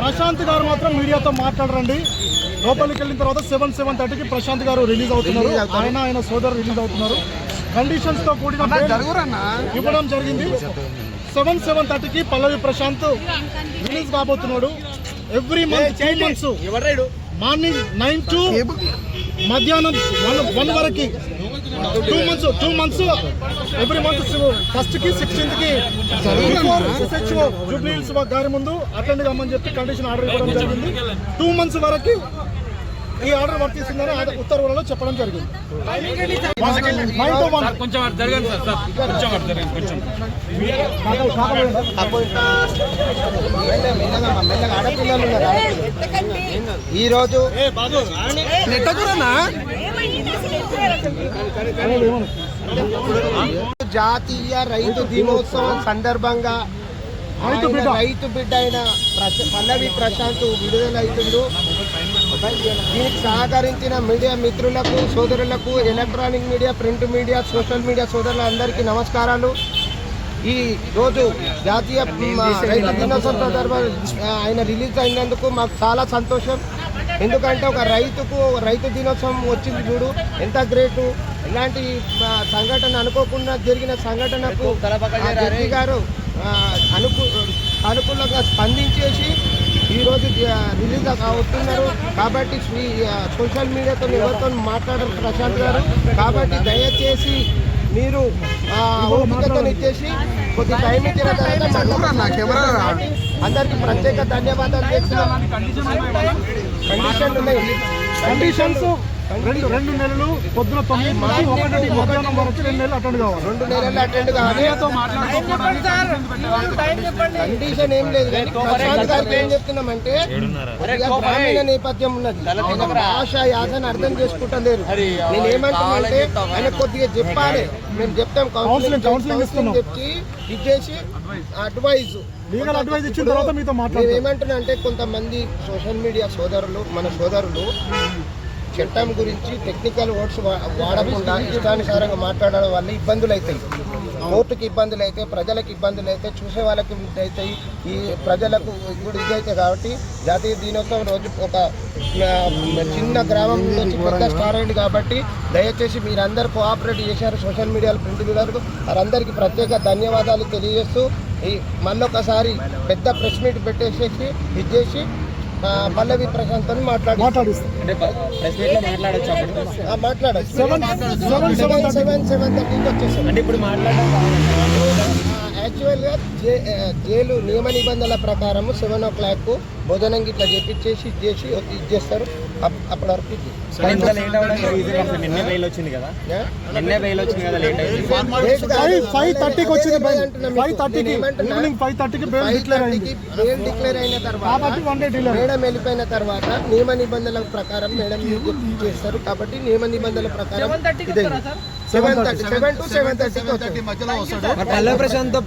ప్రశాంత్ గారు మాత్రం మీడియాతో మాట్లాడరండి. లోపలికి వెళ్ళిన తర్వాత సెవెన్ సెవెన్ థర్టీకి ప్రశాంత్ గారు రిలీజ్ అవుతున్నారు. ఆయన ఆయన సోదరు రిలీజ్ అవుతున్నారు. కండిషన్స్తో కూడిన ఇవ్వడం జరిగింది. సెవెన్ సెవెన్ థర్టీకి Pallavi Prashanth release కాబోతున్నాడు. Every month two months morning nine to మధ్యాహ్నం వన్ వన్ వరకు. Two months two months every month ఫస్ట్కి సిక్స్టీన్త్కి ఎస్హెచ్ఓ జూబ్లీ హిల్స్ గారి ముందు అటెండ్ కమ్మని చెప్పి కండిషన్ ఆర్డర్ ఇవ్వడం జరిగింది. టూ మంత్స్ వరకు ఈ ఆర్డర్ వర్తిస్తుందని ఉత్తర్వులలో చెప్పడం జరిగింది. కొంచెం ఈరోజు నెట్టకురన్నా జాతీయ రైతు దినోత్సవం సందర్భంగా రైతు బిడ్డ. ఆయన రైతు బిడ్డ అయిన ప్రశ- పల్లవి ప్రశాంత్ విడుదలవుతుండు దీనికి సహకరించిన మీడియా మిత్రులకు సోదరులకు electronic media print media social media సోదరులందరికీ నమస్కారాలు. ఈ రోజు జాతీయ రైతు దినోత్సవం సందర్భంగా ఆయన రిలీజ్ అయినందుకు మాకు చాలా సంతోషం. ఎందుకంటే ఒక రైతుకు రైతు దినోత్సవం వచ్చింది చూడు ఎంత గ్రేటు. ఇలాంటి సంఘటన అనుకోకుండా జరిగిన సంఘటనకు జడ్జి గారు అనుకూ అనుకూలంగా స్పందించేసి ఈరోజు రిలీజ్ అవుతున్నారు. కాబట్టి సోషల్ మీడియాతో ఎవరితో మాట్లాడరు ప్రశాంత్ గారు. కాబట్టి దయచేసి మీరు ఆ, ఓపికతో ఇచ్చేసి కొద్ది టైం ఇచ్చిన తర్వాత. అందరికి ప్రత్యేక ధన్యవాదాలు చేస్తున్నాం కండిషన్లు ఉన్నాయి కండిషన్స్ రెండు రెండు నెలలు పొద్దున తొమ్మిది నుంచి ఒకటి మధ్యాహ్నం వరకు రెండు నెలలు అటెండ్ కావాలి. రెండు నెలలు అటెండ్ కావాలి. కండిషన్ ఏం లేదు. ప్రశాంత్ గారికి ఏం చెప్తున్నామంటే గ్రామీణ నేపథ్యం ఉన్నది. ఆయన భాష యాసన అర్థం చేసుకుంటలేరు నేను ఏమంటున్నానంటే ఆయన కొద్దిగా చెప్పాలి. మేము చెప్తాం Counseling, counseling ఇస్తున్నాం. చెప్పి ఇచ్చేసి అడ్వైజ్. లీగల్ అడ్వైస్ ఇచ్చిన తర్వాత మీతో మేము మాట్లాడతాం ఏమంటున్నా అంటే కొంతమంది సోషల్ మీడియా సోదరులు మన సోదరులు చట్టం గురించి టెక్నికల్ వర్డ్స్ వాడకుండా ఇష్టానుసారంగా మాట్లాడడం వల్ల ఇబ్బందులు అవుతాయి కోర్టుకి ఇబ్బందులు అయితే ప్రజలకు ఇబ్బందులు అయితే చూసే వాళ్ళకి అవుతాయి ఈ ప్రజలకు కూడా ఇది అవుతాయి కాబట్టి జాతీయ దినోత్సవం రోజు ఒక చిన్న గ్రామం నుంచి పెద్ద స్టార్ అయింది కాబట్టి దయచేసి మీరందరూ కోఆపరేట్ చేశారు. సోషల్ మీడియాలో ప్రింట్ మీడియాలకు వారందరికీ ప్రత్యేక ధన్యవాదాలు తెలియజేస్తూ ఈ మళ్ళొకసారి పెద్ద ప్రెస్ మీట్ పెట్టేసేసి ఇది చేసి పల్లవి ప్రశాంత్ అని మాట్లాడి మాట్లాడిస్తాం. మాట్లాడచ్చు సెవెన్ సెవెన్ సెవెన్ థర్టీకి వచ్చేసాం అంటే ఇప్పుడు మాట్లాడడం యాక్చువల్గా జే జైలు నియమ నిబంధనల ప్రకారం సెవెన్ ఓ క్లాక్ భోజనం ఇట్లా చేపించేసి ఇది చేసి ఇది చేస్తారు అప్- అప్పటి వరకు. ఫైవ్ ఫైవ్ థర్టీకి వచ్చింది అదే అంటున్నా మీకు. ఫైవ్ థర్టీకి నేను ఏమంటున్నా? ఈవినింగ్ ఫైవ్ థర్టీకి బెయిల్ ఫైవ్ డిక్లేర్ అయింది. థర్టీకి బెయిల్ డిక్లేర్ అయిన తర్వాత మేడం వెళ్ళిపోయిన తర్వాత నియమ నిబంధనల ప్రకారం మేడం చేస్తారు. కాబట్టి నియమ నిబంధనల ప్రకారం seven thirty seven to seven వస్తుంది మధ్యలో వస్తాడు. ప్రశాంత్